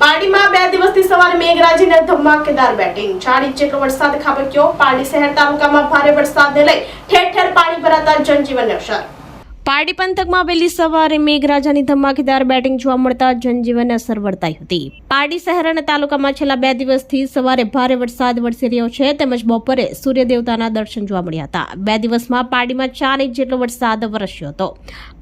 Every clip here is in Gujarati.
પારડીમાં બે દિવસથી સવારે મેઘરાજીને ધમાકેદાર બેટિંગ. ચાર ઇંચ જેટલો વરસાદ ખાબક્યો. પારડી શહેર તાલુકામાં ભારે વરસાદને લઈ ઠેર ઠેર પાણી ભરાતા જનજીવન અસર પારડી પંથકમાં વહેલી સવારે મેઘરાજાની ધમાકેદાર બેટિંગ જોવા મળતા જનજીવનને અસર વર્તાઈ હતી. પારડી શહેર અને તાલુકામાં છેલ્લા બે દિવસથી સવારે ભારે વરસાદ વરસી રહ્યો છે, તેમજ બપોરે સૂર્ય દેવતાના દર્શન જોવા મળ્યા હતા. બે દિવસમાં પારડીમાં ચાર ઇંચ જેટલો વરસાદ વરસ્યો હતો.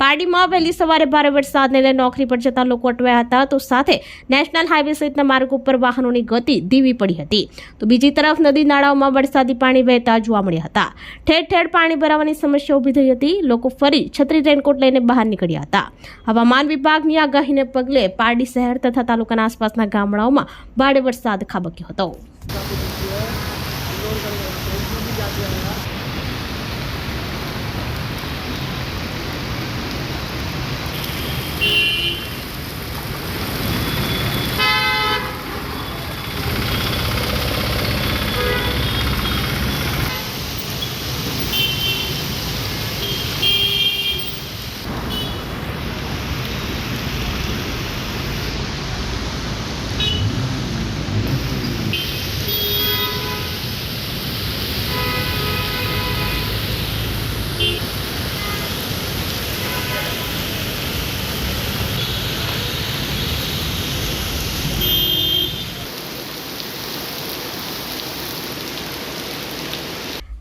પારડીમાં વહેલી સવારે ભારે વરસાદને લઈને નોકરી પર જતા લોકો અટવાયા હતા, તો સાથે નેશનલ હાઈવે સહિતના માર્ગ ઉપર વાહનોની ગતિ ધીમી પડી હતી. તો બીજી તરફ નદી નાળાઓમાં વરસાદી પાણી વહેતા જોવા મળ્યા હતા. ઠેર ઠેર પાણી ભરાવાની સમસ્યા ઊભી થઈ હતી. લોકો ફરી છત્રી રેનકોટ લઈને બહાર નીકળ્યા હતા. હવામાન વિભાગની આગાહીને પગલે પારડી શહેર તથા તાલુકાના આસપાસના ગામડાઓમાં ભારે વરસાદ ખાબક્યો હતો.